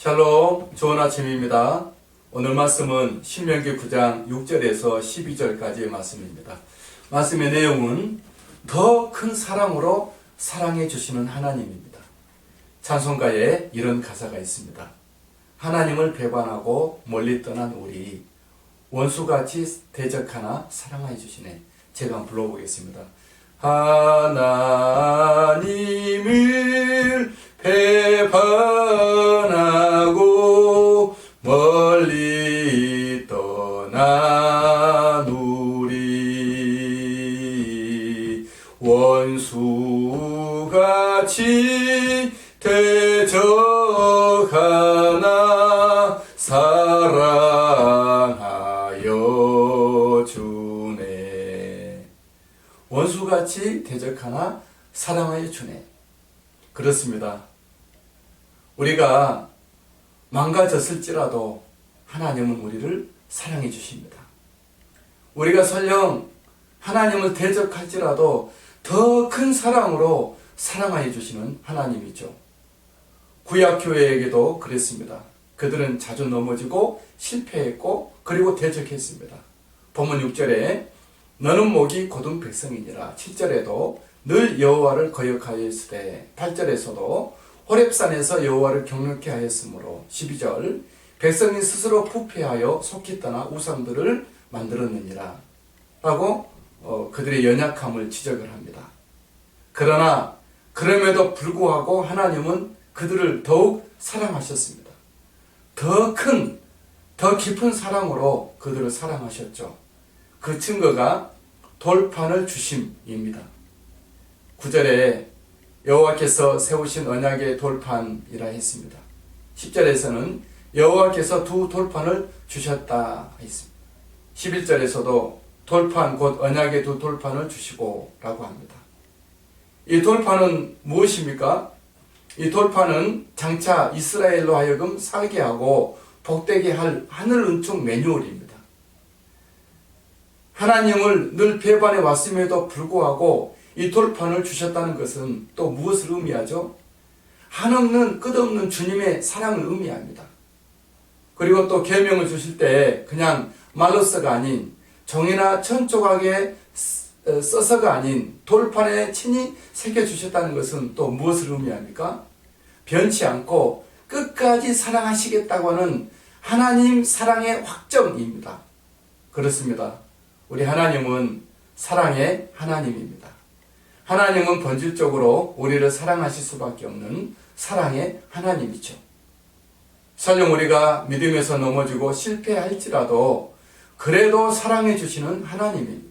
샬롬, 좋은 아침입니다. 오늘 말씀은 신명기 9장 6절에서 12절까지의 말씀입니다. 말씀의 내용은 더 큰 사랑으로 사랑해 주시는 하나님입니다. 찬송가에 이런 가사가 있습니다. 하나님을 배반하고 멀리 떠난 우리 원수같이 대적하나 사랑해 주시네. 제가 한번 불러보겠습니다. 하나님을 배 원수같이 대적하나 사랑하여 주네. 원수같이 대적하나 사랑하여 주네. 그렇습니다. 우리가 망가졌을지라도 하나님은 우리를 사랑해 주십니다. 우리가 설령 하나님을 대적할지라도 더 큰 사랑으로 사랑하여 주시는 하나님이죠. 구약교회에게도 그랬습니다. 그들은 자주 넘어지고 실패했고 그리고 대적했습니다. 본문 6절에 너는 목이 곧은 백성이니라 7절에도 늘 여호와를 거역하여 있으되 8절에서도 호렙산에서 여호와를 경력케 하였으므로 12절 백성이 스스로 부패하여 속히 떠나 우상들을 만들었느니라 라고 어, 그들의 연약함을 지적을 합니다. 그러나 그럼에도 불구하고 하나님은 그들을 더욱 사랑하셨습니다. 더 큰, 더 깊은 사랑으로 그들을 사랑하셨죠. 그 증거가 돌판을 주심입니다. 9절에 여호와께서 세우신 언약의 돌판이라 했습니다. 10절에서는 여호와께서 두 돌판을 주셨다 했습니다. 11절에서도 돌판 곧 언약의 두 돌판을 주시고 라고 합니다. 이 돌판은 무엇입니까? 이 돌판은 장차 이스라엘로 하여금 살게 하고 복되게 할 하늘 은총 매뉴얼입니다. 하나님을 늘 배반해 왔음에도 불구하고 이 돌판을 주셨다는 것은 또 무엇을 의미하죠? 한없는 끝없는 주님의 사랑을 의미합니다. 그리고 또 계명을 주실 때 그냥 말로서가 아닌 종이나 천 조각에 써서가 아닌 돌판에 친히 새겨 주셨다는 것은 또 무엇을 의미합니까? 변치 않고 끝까지 사랑하시겠다고 하는 하나님 사랑의 확정입니다. 그렇습니다. 우리 하나님은 사랑의 하나님입니다. 하나님은 본질적으로 우리를 사랑하실 수밖에 없는 사랑의 하나님이죠. 설령 우리가 믿음에서 넘어지고 실패할지라도 그래도 사랑해 주시는 하나님입니다.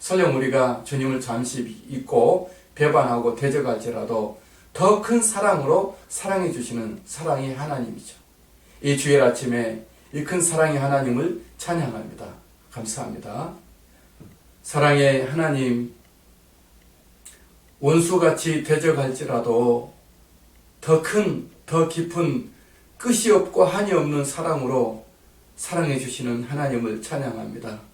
설령 우리가 주님을 잠시 잊고 배반하고 대적할지라도 더 큰 사랑으로 사랑해 주시는 사랑의 하나님이죠. 이 주일 아침에 이 큰 사랑의 하나님을 찬양합니다. 감사합니다. 사랑의 하나님, 원수같이 대적할지라도 더 큰, 더 깊은 끝이 없고 한이 없는 사랑으로 사랑해 주시는 하나님을 찬양합니다.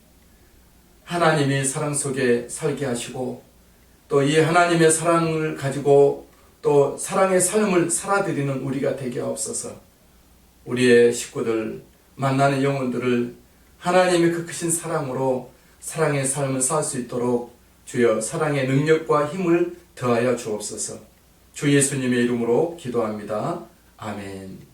하나님이 사랑 속에 살게 하시고 또 이 하나님의 사랑을 가지고 또 사랑의 삶을 살아드리는 우리가 되게 없어서 우리의 식구들 만나는 영혼들을 하나님의 그 크신 사랑으로 사랑의 삶을 살 수 있도록 주여 사랑의 능력과 힘을 더하여 주옵소서. 주 예수님의 이름으로 기도합니다. 아멘.